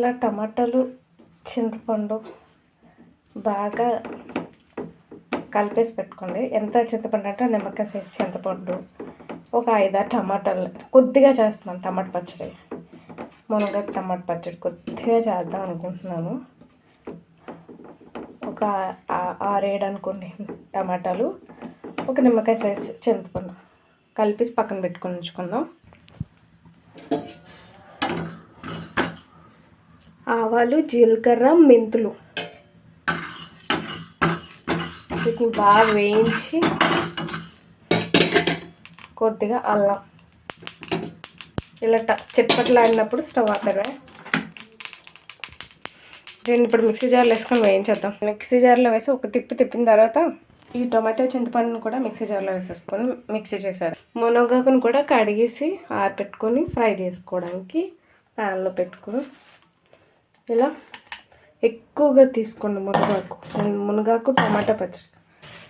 ఇలా టమాటాలు చింతపండు బాగా కలిపేసి పెట్టుకోండి. ఎంత చింతపండు అంటే నిమ్మకాయ సైజ్ చింతపండు. ఒక ఐదారు టమాటాలు. కొద్దిగా చేస్తున్నాను టమాటా పచ్చడి. మునగ టమాటా పచ్చడి కొద్దిగా చేద్దాం అనుకుంటున్నాను. ఒక ఆరేడు అనుకోండి టమాటాలు. ఒక నిమ్మకాయ సైజ్ చింతపండు. కలిపి పక్కన పెట్టుకొని ఉంచుకుందాం. ఆవాలు జీలకర్ర మెంతులు. వీటిని బాగా వేయించి కొద్దిగా అల్లం. ఇలా ట చిట్పట్లాడినప్పుడు స్టవ్ ఆపేదా దీన్ని ఇప్పుడు మిక్సీ జార్లో వేసుకొని వేయించేద్దాం. మిక్సీ జార్లో వేసి ఒక తిప్పి తిప్పిన తర్వాత ఈ టొమాటో చింతపండును కూడా మిక్సీ జార్లో వేసేసుకొని మిక్సీ చేశారు మునగాకును కూడా కడిగేసి ఆరబెట్టుకొని ఫ్రై చేసుకోవడానికి ప్యాన్లో పెట్టుకొని ఇలా ఎక్కువగా తీసుకోండి మునగాకు. మునగాకు టమాటా పచ్చడి.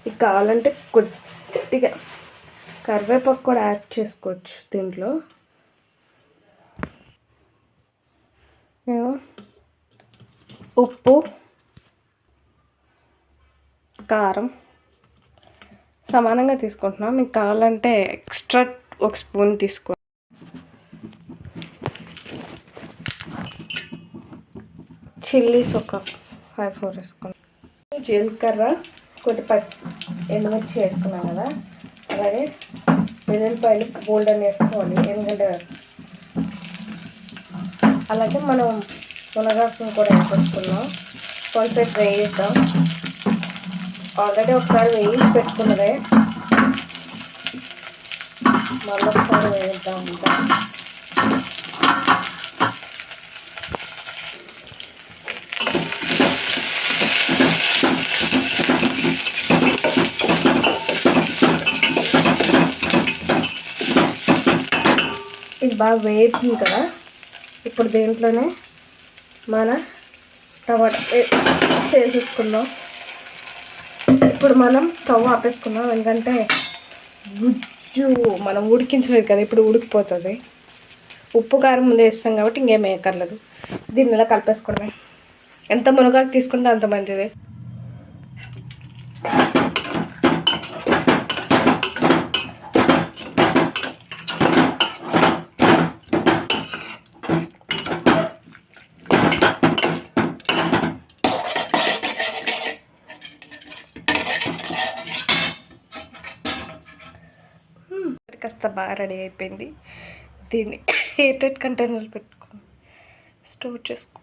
ఇది కావాలంటే కొద్దిగా కరివేపాకు కూడా యాడ్ చేసుకోవచ్చు దీంట్లో. ఉప్పు కారం సమానంగా తీసుకుంటున్నాం. మీకు కావాలంటే ఎక్స్ట్రా ఒక స్పూన్ తీసుకో చిల్లీస్ ఒక ఫైవ్ ఫోర్ వేసుకున్నాం. జీలకర్ర కొద్ది పచ్చి ఎండుమిర్చి వేసుకున్నాం కదా. అలాగే వెల్లుల్లిపాయలు గోల్డెన్ వేసుకోవాలి ఎందుకంటే అలాగే మనం మునగాకును కూడా వేసుకున్నాం కొంచెం వేయిద్దాం. ఆల్రెడీ ఒకసారి వేయించి పెట్టుకున్నదే. మళ్ళీ ఒకసారి వేయిద్దాం ఇంకా బాగా వేయించింది కదా. ఇప్పుడు దీంట్లోనే మన టమాటా వే- వేసేసుకుందాం. ఇప్పుడు మనం స్టవ్ ఆపేసుకుందాం ఎందుకంటే గుజ్జు మనం ఉడికించలేదు కదా ఇప్పుడు ఉడికిపోతుంది. ఉప్పు కారం ముందు వేస్తాం కాబట్టి ఇంకేం వేయక్కర్లేదు. దీన్ని ఇలా కలిపేసుకోవడమే ఎంత మునగాకు తీసుకుంటే అంత మంచిది. కాస్త బాగా రెడీ అయిపోయింది. దీన్ని ఎయిర్టైట్ కంటైనర్ పెట్టుకుని స్టోర్ చేసుకో.